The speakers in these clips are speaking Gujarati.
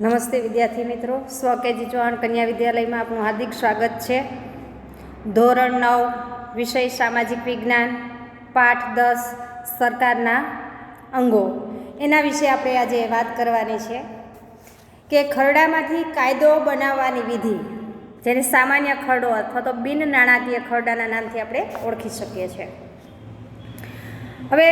નમસ્તે વિદ્યાર્થી મિત્રો. સ્વ કેજી ચૌહાણ કન્યા વિદ્યાલયમાં આપનું હાર્દિક સ્વાગત છે. ધોરણ નવ, વિષય સામાજિક વિજ્ઞાન, પાઠ દસ, સરકારના અંગો. એના વિશે આપણે આજે વાત કરવાની છે કે ખરડામાંથી કાયદો બનાવવાની વિધિ, જેને સામાન્ય ખરડો અથવા તો બિન નાણાકીય ખરડાના નામથી આપણે ઓળખી શકીએ છીએ. હવે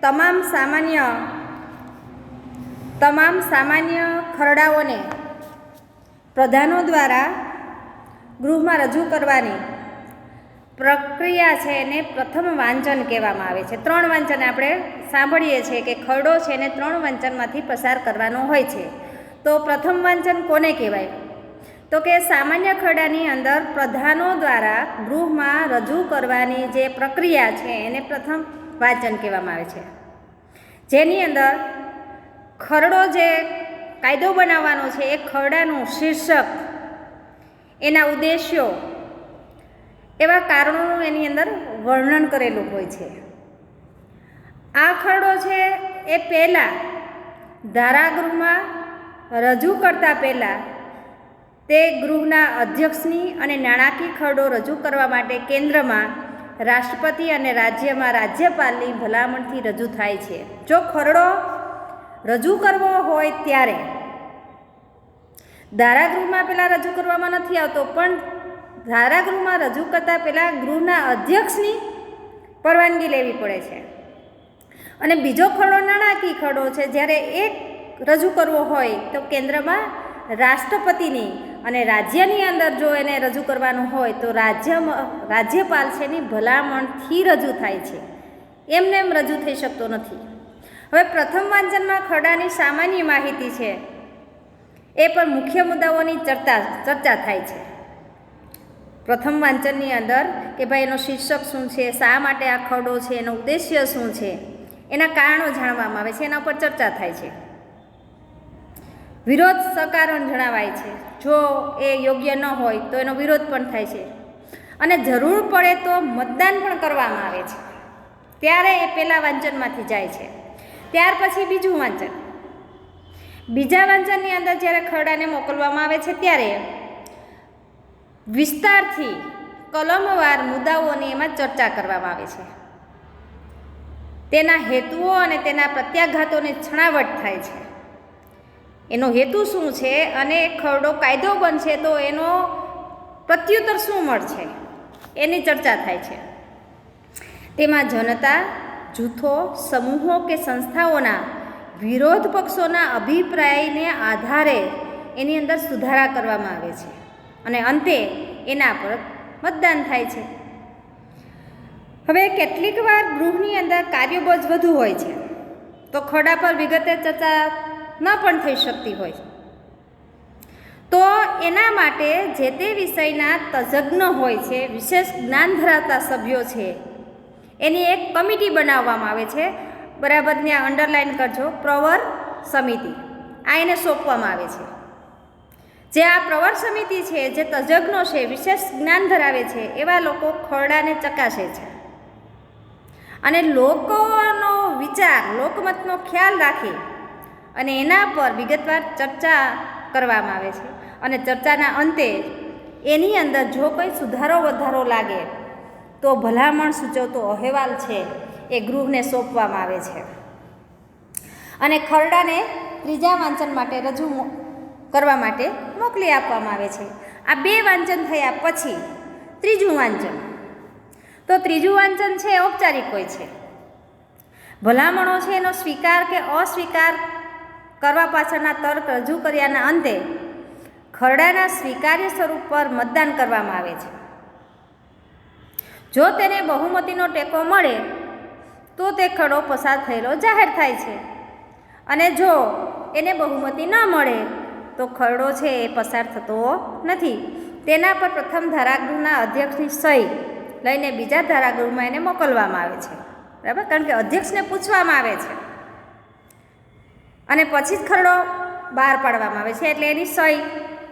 તમામ સામાન્ય તમામ સામાન્ય ખરડાઓને પ્રધાનો દ્વારા ગૃહમાં રજૂ કરવાની પ્રક્રિયા છે એને પ્રથમ વાંચન કહેવામાં આવે છે. ત્રણ વાંચન આપણે સાંભળીએ છીએ કે ખરડો છે એને ત્રણ વાંચનમાંથી પસાર કરવાનો હોય છે. તો પ્રથમ વાંચન કોને કહેવાય? તો કે સામાન્ય ખરડાની અંદર પ્રધાનો દ્વારા ગૃહમાં રજૂ કરવાની જે પ્રક્રિયા છે એને પ્રથમ વાંચન કહેવામાં આવે છે. જેની અંદર ખરડો જે કાયદો બનાવવાનો છે, એ ખરડાનું શીર્ષક. એના ઉદ્દેશ્યો, એવા કારણોનું એની અંદર વર્ણન કરેલું હોય છે. આ ખરડો છે, એ પહેલાં ધારાગૃહમાં રજૂ કરતાં પહેલાં તે ગૃહના અધ્યક્ષની અને નાણાકીય ખરડો રજૂ કરવા માટે કેન્દ્રમાં રાષ્ટ્રપતિ અને રાજ્યમાં રાજ્યપાલની ભલામણથી રજૂ થાય છે. જો ખરડો રજૂ કરવો હોય ત્યારે. ધારાગૃહમાં પહેલાં રજૂ કરવામાં નથી આવતો, પણ ધારાગૃહમાં રજૂ કરતાં પહેલાં ગૃહના અધ્યક્ષની પરવાનગી લેવી પડે છે. અને બીજો ખરડો નાણાકીય ખરડો છે, જ્યારે એક રજૂ કરવો હોય તો કેન્દ્રમાં રાષ્ટ્રપતિની અને રાજ્યની અંદર જો એને રજૂ કરવાનું હોય તો રાજ્ય રાજ્યપાલ છે એની ભલામણથી રજૂ થાય છે. એમને એમ રજૂ થઈ શકતો નથી. હવે પ્રથમ વાંચનમાં ખરડાની સામાન્ય માહિતી છે. એ પણ મુખ્ય મુદ્દાઓની ચર્ચા ચર્ચા થાય છે. પ્રથમ વાંચનની અંદર કે ભાઈ એનો શીર્ષક શું છે, શા માટે આ ખરડો છે, એનો ઉદ્દેશ્ય શું છે, એના કારણો જાણવામાં આવે છે, એના ઉપર ચર્ચા થાય છે. વિરોધ સકારણ જણાવાય છે. જો એ યોગ્ય ન હોય તો એનો વિરોધ પણ થાય છે. અને જરૂર પડે તો મતદાન પણ કરવામાં આવે છે. ત્યારે એ પહેલાં વાંચનમાંથી જાય છે. ત્યાર પછી બીજું વાંચન. બીજા વાંચનની અંદર જ્યારે ખરડાને મોકલવામાં આવે છે ત્યારે વિસ્તારથી કલમવાર મુદ્દાઓની એમાં ચર્ચા કરવામાં આવે છે. તેના હેતુઓ અને તેના પ્રત્યાઘાતોની છણાવટ થાય છે. એનો હેતુ શું છે અને ખરડો કાયદો બનશે તો એનો પ્રત્યુત્તર શું મળશે? એની ચર્ચા થાય છે. તેમાં જનતા જૂથો, સમૂહો કે સંસ્થાઓના વિરોધ પક્ષોના અભિપ્રાયને આધારે એની અંદર સુધારા કરવામાં આવે છે અને અંતે એના પર મતદાન થાય છે. હવે કેટલીક વાર ગૃહની અંદર કાર્યબોજ વધુ હોય છે, તો ખડા પર વિગતે ચર્ચા ન પણ થઈ શકતી હોય. તો એના માટે જે તે વિષયના તજજ્ઞ હોય છે, વિશેષ જ્ઞાન ધરાવતા સભ્યો છે એની એક કમિટી બનાવવામાં આવે છે. બરાબર ત્યાં અંડરલાઇન કરજો, પ્રવર સમિતિ. આ એને સોંપવામાં આવે છે. જે આ પ્રવર સમિતિ છે, જે તજજ્ઞો છે, વિશેષ જ્ઞાન ધરાવે છે, એવા લોકો ખરડાને ચકાસે છે. અને લોકોનો વિચાર, લોકમતનો ખ્યાલ રાખી અને એના પર વિગતવાર ચર્ચા કરવામાં આવે છે. અને ચર્ચાના અંતે એની અંદર જો કોઈ સુધારો વધારો લાગે તો ભલામણ સૂચવતો અહેવાલ છે એ ગૃહને સોંપવામાં આવે છે. અને ખરડાને ત્રીજા વાંચન માટે રજૂ કરવા માટે મોકલી આપવામાં આવે છે. આ બે વાંચન થયા પછી ત્રીજું વાંચન. તો ત્રીજું વાંચન છે ઔપચારિક હોય છે. ભલામણો છે એનો સ્વીકાર કે અસ્વીકાર કરવા પાછળના તર્ક રજૂ કર્યાના અંતે ખરડાના સ્વીકાર્ય સ્વરૂપ પર મતદાન કરવામાં આવે છે. જો તેને બહુમતીનો ટેકો મળે, તો તે ખરડો પસાર થયેલો જાહેર થાય છે. અને જો એને બહુમતી ન મળે, તો ખરડો છે એ પસાર થતો નથી. તેના પર પ્રથમ ધારાગૃહના અધ્યક્ષની સહી લઈને બીજા ધારાગૃહમાં એને મોકલવામાં આવે છે. બરાબર? કારણ કે અધ્યક્ષને પૂછવામાં આવે છે. અને પછી જ ખરડો બહાર પાડવામાં આવે છે. એટલે એની સહી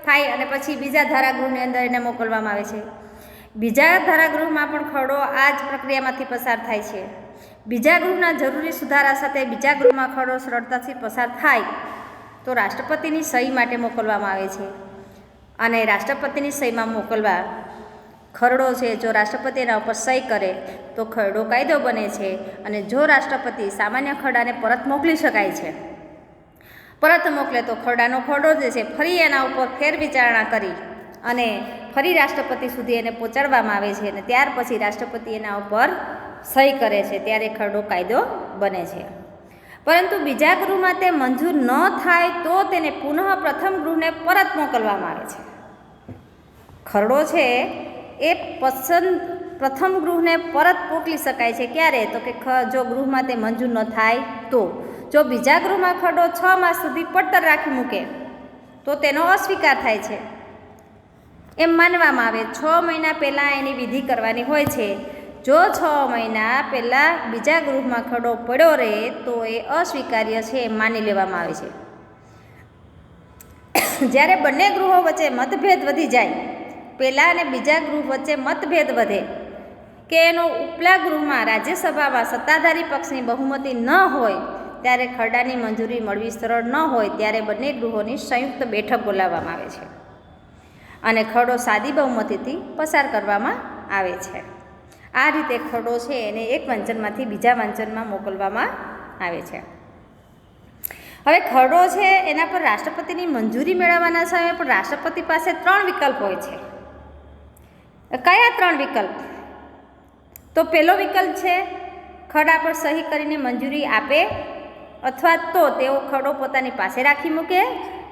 થાય અને પછી બીજા ધારાગૃહની અંદર એને મોકલવામાં આવે છે. બીજા ધારાગૃહમાં પણ ખરડો આ જ પ્રક્રિયામાંથી પસાર થાય છે. બીજા ગૃહના જરૂરી સુધારા સાથે બીજા ગૃહમાં ખરડો સરળતાથી પસાર થાય તો રાષ્ટ્રપતિની સહી માટે મોકલવામાં આવે છે. અને રાષ્ટ્રપતિની સહીમાં મોકલવા ખરડો છે, જો રાષ્ટ્રપતિ એના ઉપર સહી કરે તો ખરડો કાયદો બને છે અને જો રાષ્ટ્રપતિ સામાન્ય ખરડાને પરત મોકલી શકાય છે. પરત મોકલે તો ખરડાનો ખરડો જે છે ફરી એના ઉપર ફેર વિચારણા કરી અને ફરી રાષ્ટ્રપતિ સુધી એને પહોંચાડવામાં આવે છે અને ત્યાર પછી રાષ્ટ્રપતિ એના ઉપર સહી કરે છે, ત્યારે ખરડો કાયદો બને છે. પરંતુ બીજા ગૃહમાં તે મંજૂર ન થાય તો તેને પુનઃ પ્રથમ ગૃહને પરત મોકલવામાં આવે છે. ખરડો છે, એ પસંદ પ્રથમ ગૃહને પરત મોકલી શકાય છે ક્યારે? તો કે જો ગૃહમાં તે મંજૂર ન થાય તો. જો બીજા ગૃહમાં ખરડો છ માસ સુધી પડતર રાખી મૂકે, તો તેનો અસ્વીકાર થાય છે. એમ માનવામાં આવે, છ મહિના પહેલાં એની વિધિ કરવાની હોય છે. જો છ મહિના પહેલાં બીજા ગૃહમાં ખડો પડ્યો રહે, તો એ અસ્વીકાર્ય છે એમ માની લેવામાં આવે છે. જ્યારે બંને ગૃહો વચ્ચે મતભેદ વધી જાય, પહેલાં અને બીજા ગૃહ વચ્ચે મતભેદ વધે, કે એનો ઉપલા ગૃહમાં રાજ્યસભામાં સત્તાધારી પક્ષની બહુમતી ન હોય, ત્યારે ખરડાની મંજૂરી મળવી સરળ ન હોય, ત્યારે બંને ગૃહોની સંયુક્ત બેઠક બોલાવવામાં આવે છે. અને ખરડો સાદી બહુમતીથી પસાર કરવામાં આવે છે. આ રીતે ખરડો છે એને એક વાંચનમાંથી બીજા વાંચનમાં મોકલવામાં આવે છે. હવે ખરડો છે એના પર રાષ્ટ્રપતિની મંજૂરી મેળવવાના સમયે પણ રાષ્ટ્રપતિ પાસે ત્રણ વિકલ્પ હોય છે. કયા ત્રણ વિકલ્પ? તો પહેલો વિકલ્પ છે, ખરડા પર સહી કરીને મંજૂરી આપે અથવા તો તેઓ ખરડો પોતાની પાસે રાખી મૂકે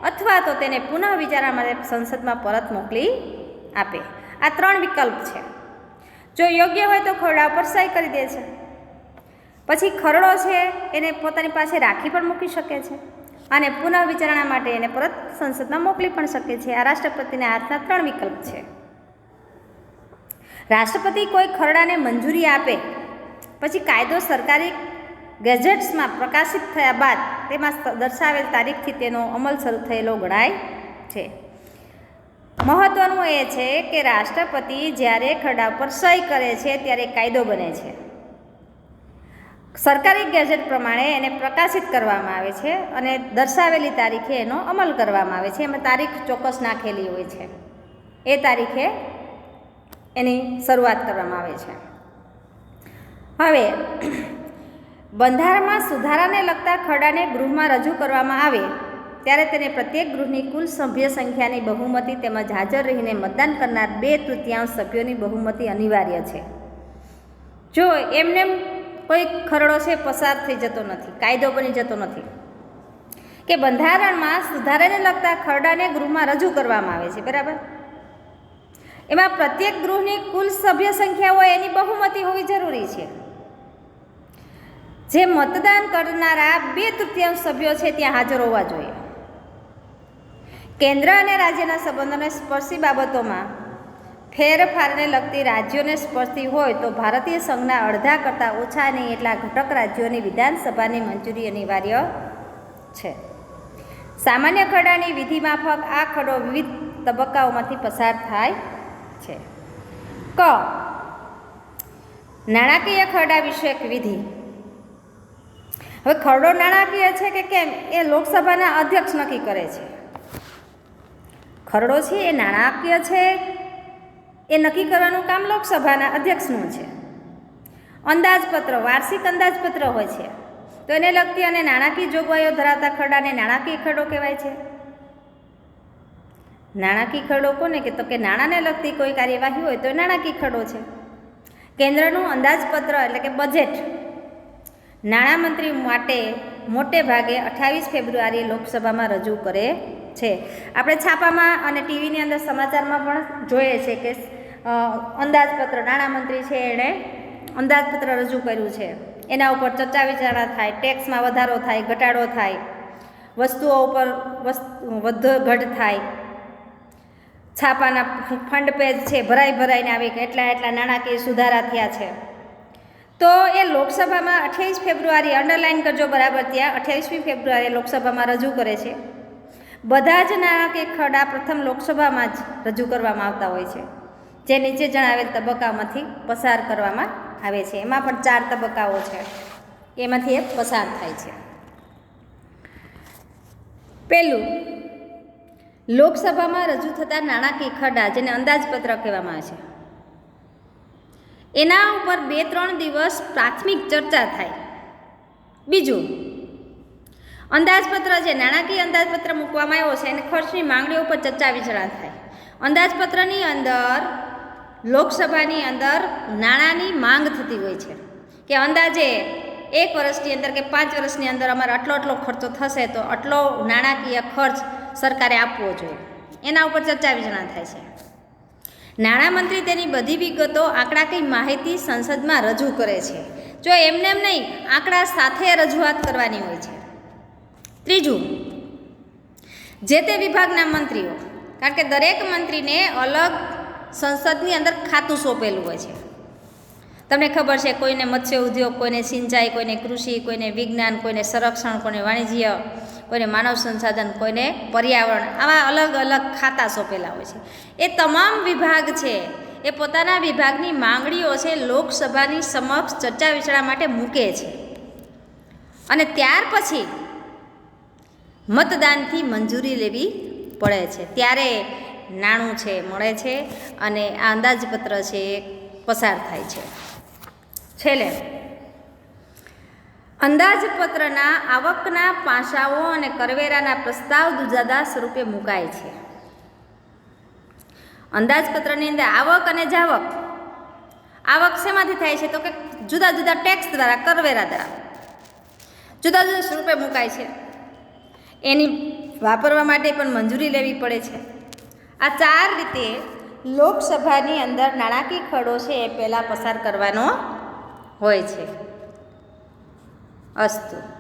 અથવા તો તેને પુનઃ વિચારવા માટે સંસદમાં પરત મોકલી આપે. આ ત્રણ વિકલ્પ છે. જો યોગ્ય હોય તો ખરડા પર સહી કરી દે છે. પછી ખરડો છે, એને પોતાની પાસે રાખી પણ મૂકી શકે છે. અને પુનઃ વિચારણા માટે એને પરત સંસદમાં મોકલી પણ શકે છે. આ રાષ્ટ્રપતિના હાથના ત્રણ વિકલ્પ છે. રાષ્ટ્રપતિ કોઈ ખરડાને મંજૂરી આપે, પછી કાયદો સરકારી ગેજેટ્સમાં પ્રકાશિત થયા બાદ તેમાં દર્શાવેલ તારીખથી તેનો અમલ શરૂ થયેલો ગણાય છે. મહત્વનું એ છે કે રાષ્ટ્રપતિ જ્યારે ખરડા પર સહી કરે છે ત્યારે કાયદો બને છે. સરકારી ગેજેટ પ્રમાણે એને પ્રકાશિત કરવામાં આવે છે અને દર્શાવેલી તારીખે એનો અમલ કરવામાં આવે છે. એમાં તારીખ ચોક્કસ નાખેલી હોય છે. એ તારીખે એની શરૂઆત કરવામાં આવે છે. હવે બંધારણમાં સુધારાને લગતા ખરડાને ગૃહમાં રજૂ કરવામાં આવે, ત્યારે તેને પ્રત્યેક ગૃહની કુલ સભ્ય સંખ્યાની બહુમતી તેમજ હાજર રહીને મતદાન કરનાર બે તૃતીયાંશ સભ્યોની બહુમતી અનિવાર્ય છે. જો એમને કોઈ ખરડો છે, પસાર થઈ જતો નથી, કાયદો બની જતો નથી, કે બંધારણમાં સુધારાને લગતા ખરડાને ગૃહમાં રજૂ કરવામાં આવે છે, બરાબર? એમાં પ્રત્યેક ગૃહની કુલ સભ્ય સંખ્યા હોય એની બહુમતી હોવી જરૂરી છે. જે મતદાન કરનારા બે તૃતીયાંશ સભ્યો છે ત્યાં હાજર હોવા જોઈએ. કેન્દ્ર અને રાજ્યના સંબંધોને સ્પર્શી બાબતોમાં ફેરફારને લગતી રાજ્યોને સ્પર્શતી હોય તો ભારતીય સંઘના અડધા કરતાં ઓછા નહીં એટલા ઘટક રાજ્યોની વિધાનસભાની મંજૂરી અનિવાર્ય છે. સામાન્ય ખરડાની વિધિ માફક આ ખરડો વિવિધ તબક્કાઓમાંથી પસાર થાય છે. ક. નાણાકીય ખરડા વિષયક વિધિ. હવે ખરડો નાણાકીય છે કે કેમ? એ લોકસભાના અધ્યક્ષ નક્કી કરે છે. ખરડો છે, એ નાણાકીય છે, એ નક્કી કરવાનું કામ લોકસભાના અધ્યક્ષનું છે. અંદાજપત્ર, વાર્ષિક અંદાજપત્ર હોય છે. તો એને લગતી અને નાણાકીય જોગવાઈઓ ધરાવતા ખરડાને નાણાકીય ખરડો કહેવાય છે. નાણાકીય ખરડો કોને? કે તો કે નાણાંને લગતી કોઈ કાર્યવાહી હોય તો નાણાકીય ખરડો છે. કેન્દ્રનું અંદાજપત્ર એટલે કે બજેટ નાણામંત્રી માટે મોટે ભાગે અઠ્ઠાવીસ ફેબ્રુઆરીએ લોકસભામાં રજૂ કરે છે. આપણે છાપામાં અને ટીવીની અંદર સમાચારમાં પણ જોઈએ છે કે અંદાજપત્ર, નાણામંત્રી છે એણે અંદાજપત્ર રજૂ કર્યું છે. એના ઉપર ચર્ચા વિચારણા થાય, ટેક્સમાં વધારો થાય, ઘટાડો થાય, વસ્તુઓ ઉપર વસ્તુ ઘટ થાય. છાપાના ફંડ પેજ છે, ભરાઈ ભરાઈને આવી કે એટલા એટલા નાણાકીય સુધારા થયા છે. તો એ લોકસભામાં અઠ્યાવીસ ફેબ્રુઆરી અંડરલાઇન કરજો બરાબર ત્યાં અઠ્યાવીસમી ફેબ્રુઆરી લોકસભામાં રજૂ કરે છે. બધા જ નાણાકીય ખરડા પ્રથમ લોકસભામાં જ રજૂ કરવામાં આવતા હોય છે. જે નીચે જણાવેલ તબક્કામાંથી પસાર કરવામાં આવે છે. એમાં પણ ચાર તબક્કાઓ છે. એમાંથી એ પસાર થાય છે. પહેલું, લોકસભામાં રજૂ થતા નાણાકીય ખરડા જેને અંદાજપત્ર કહેવામાં આવે છે. એના ઉપર બે ત્રણ દિવસ પ્રાથમિક ચર્ચા થાય. બીજું, અંદાજપત્ર જે નાણાકીય અંદાજપત્ર મૂકવામાં આવ્યો છે, એને ખર્ચની માંગણીઓ ઉપર ચર્ચા વિચારણા થાય. અંદાજપત્રની અંદર, લોકસભાની અંદર નાણાંની માંગ થતી હોય છે. કે અંદાજે એક વર્ષની અંદર કે પાંચ વર્ષની અંદર અમારે આટલો આટલો ખર્ચો થશે તો આટલો નાણાકીય ખર્ચ સરકારે આપવો જોઈએ. એના ઉપર ચર્ચા વિચારણા થાય છે. નાણામંત્રી તેની બધી વિગતો આંકડાકીય માહિતી સંસદમાં રજૂ કરે છે. જો એમને એમ નહીં, આંકડા સાથે રજૂઆત કરવાની હોય છે. ત્રીજું, જે તે વિભાગના મંત્રીઓ, કારણ કે દરેક મંત્રીને અલગ સંસદની અંદર ખાતું સોંપેલું હોય છે. તમને ખબર છે કોઈને મત્સ્ય ઉદ્યોગ, કોઈને સિંચાઈ, કોઈને કૃષિ, કોઈને વિજ્ઞાન, કોઈને સંરક્ષણ, કોઈને વાણિજ્ય કોઈને માનવ સંસાધન, કોઈને પર્યાવરણ, આવા અલગ અલગ ખાતા સોંપેલા હોય છે. એ તમામ વિભાગ છે, એ પોતાના વિભાગની માંગણીઓ છે, લોકસભાની સમક્ષ ચર્ચા વિચારણા માટે મૂકે છે. અને ત્યાર પછી મતદાનથી મંજૂરી લેવી પડે છે. ત્યારે નાણું છે, મળે છે અને આ અંદાજપત્ર છે પસાર થાય છે. છેલ્લે અંદાજપત્રના આવકના પાસાઓ અને કરવેરાના પ્રસ્તાવ દુજાદા સ્વરૂપે મુકાય છે. અંદાજપત્રની અંદર આવક અને જાવક આવક શેમાંથી થાય છે? તો કે જુદા જુદા ટેક્સ દ્વારા, કરવેરા દ્વારા. જુદા જુદા સ્વરૂપે મુકાય છે. એની વાપરવા માટે પણ મંજૂરી લેવી પડે છે. આ ચાર રીતે લોકસભાની અંદર નાણાકીય ખરડો છે એ પહેલાં પસાર કરવાનો હોય છે. Uh.